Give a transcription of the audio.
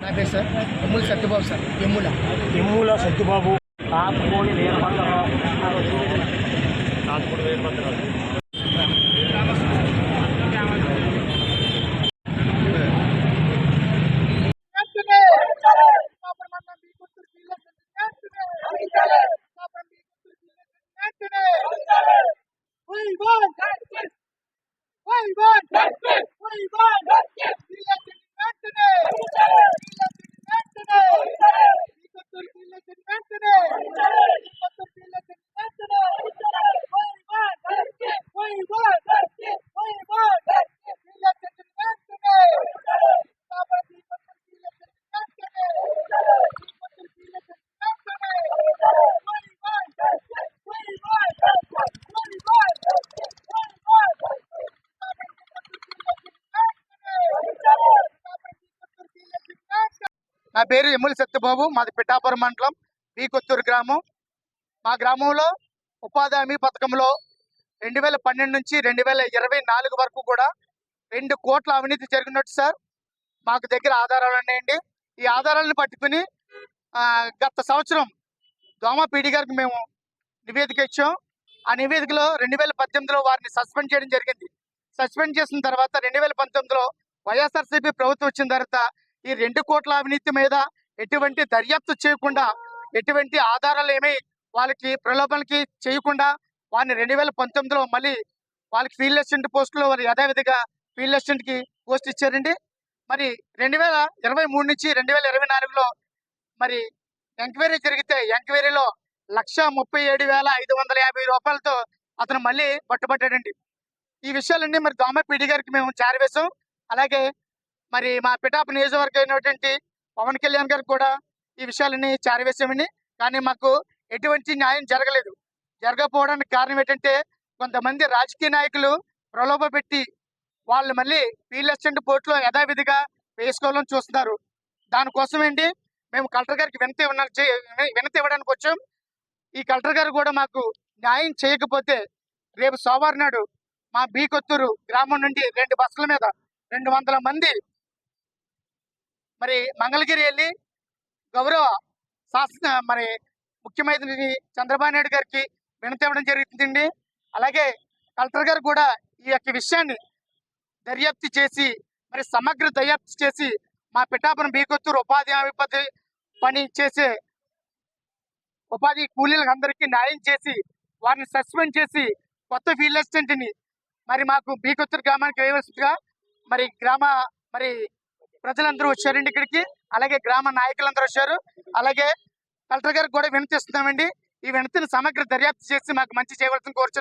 నా పేరు sir. Emmula Satyababu sir. Emmula Emmula Satyababu. Kakaponi Veerabhadrarao Kakaponi Veerabhadrarao నా పేరు ఎమ్ముల సత్యబాబు మాది పిఠాపురం మండలం బి కొత్తూరు గ్రామం. మా గ్రామంలో ఉపాధి హామీ పథకంలో రెండు వేల పన్నెండు నుంచి రెండు వేల ఇరవై నాలుగు వరకు కూడా రెండు కోట్ల అవినీతి జరిగినట్టు సార్. మాకు దగ్గర ఆధారాలు ఉన్నాయండి. ఈ ఆధారాలను పట్టుకుని గత సంవత్సరం దోమ పీడి గారికి మేము నివేదిక ఇచ్చాం. ఆ నివేదికలో రెండు వేల పద్దెనిమిదిలో వారిని సస్పెండ్ చేయడం జరిగింది. సస్పెండ్ చేసిన తర్వాత రెండు వేల పంతొమ్మిదిలో వైఎస్ఆర్సీపీ ప్రభుత్వం వచ్చిన తర్వాత ఈ రెండు కోట్ల అవినీతి మీద ఎటువంటి దర్యాప్తు చేయకుండా ఎటువంటి ఆధారాలు ఏమి వాళ్ళకి ప్రలోభనకి చేయకుండా వారిని రెండు వేల పంతొమ్మిదిలో మళ్ళీ వాళ్ళకి ఫీల్డ్ అసిస్టెంట్ పోస్టులో వారు యథావిధిగా ఫీల్డ్ అసిస్టెంట్కి పోస్ట్ ఇచ్చారండి. మరి రెండు వేల ఇరవై మూడు నుంచి రెండు వేల ఇరవై నాలుగులో మరి ఎంక్వైరీ జరిగితే ఎంక్వైరీలో లక్ష ముప్పై ఏడు వేల ఐదు వందల యాభై రూపాయలతో అతను మళ్ళీ పట్టుబట్టాడండి. ఈ విషయాలన్నీ మరి దోమ పీడి గారికి మేము చేరవేశాం అలాగే మరి మా పిఠాపు నియోజకవర్గం అయినటువంటి పవన్ కళ్యాణ్ గారికి కూడా ఈ విషయాలన్నీ చేరవేశామండి కానీ మాకు ఎటువంటి న్యాయం జరగలేదు. జరగకపోవడానికి కారణం ఏంటంటే కొంతమంది రాజకీయ నాయకులు ప్రలోభ పెట్టి వాళ్ళు మళ్ళీ ఫీల్డ్ అసిస్టెంట్ పోర్టులో యథావిధిగా వేసుకోవాలని చూస్తున్నారు. దానికోసం ఏంటి? మేము కలెక్టర్ గారికి వినతి చే- వినతి ఇవ్వడానికి వచ్చాం. ఈ కలెక్టర్ గారు కూడా మాకు న్యాయం చేయకపోతే రేపు సోమవారం నాడు మా బీ కొత్తూరు గ్రామం నుండి రెండు బస్సుల మీద రెండు వందల మంది మరి మంగళగిరి వెళ్ళి గౌరవ శాసన మరి ముఖ్యమంత్రి చంద్రబాబు నాయుడు గారికి వినతి ఇవ్వడం జరుగుతుందండి అలాగే కలెక్టర్ గారు కూడా ఈ యొక్క విషయాన్ని దర్యాప్తు చేసి మరి సమగ్ర దర్యాప్తు చేసి మా పిఠాపురం బీకొత్తూరు ఉపాధి హామీ పద్ధతి పని చేసే ఉపాధి కూలీలకు అందరికీ న్యాయం చేసి వారిని సస్పెండ్ చేసి కొత్త ఫీల్డ్ అసిస్టెంట్ని మరి మాకు బీకొత్తూరు గ్రామానికి వేయవలసిందిగా మరి గ్రామ మరి ప్రజలందరూ వచ్చారండి ఇక్కడికి. అలాగే గ్రామ నాయకులందరూ వచ్చారు. అలాగే కలెక్టర్ గారికి కూడా వినతిస్తున్నామండి. ఈ వినతిని సమగ్ర దర్యాప్తు చేసి మాకు మంచి చేయవలసిన కోరుచున్నాం.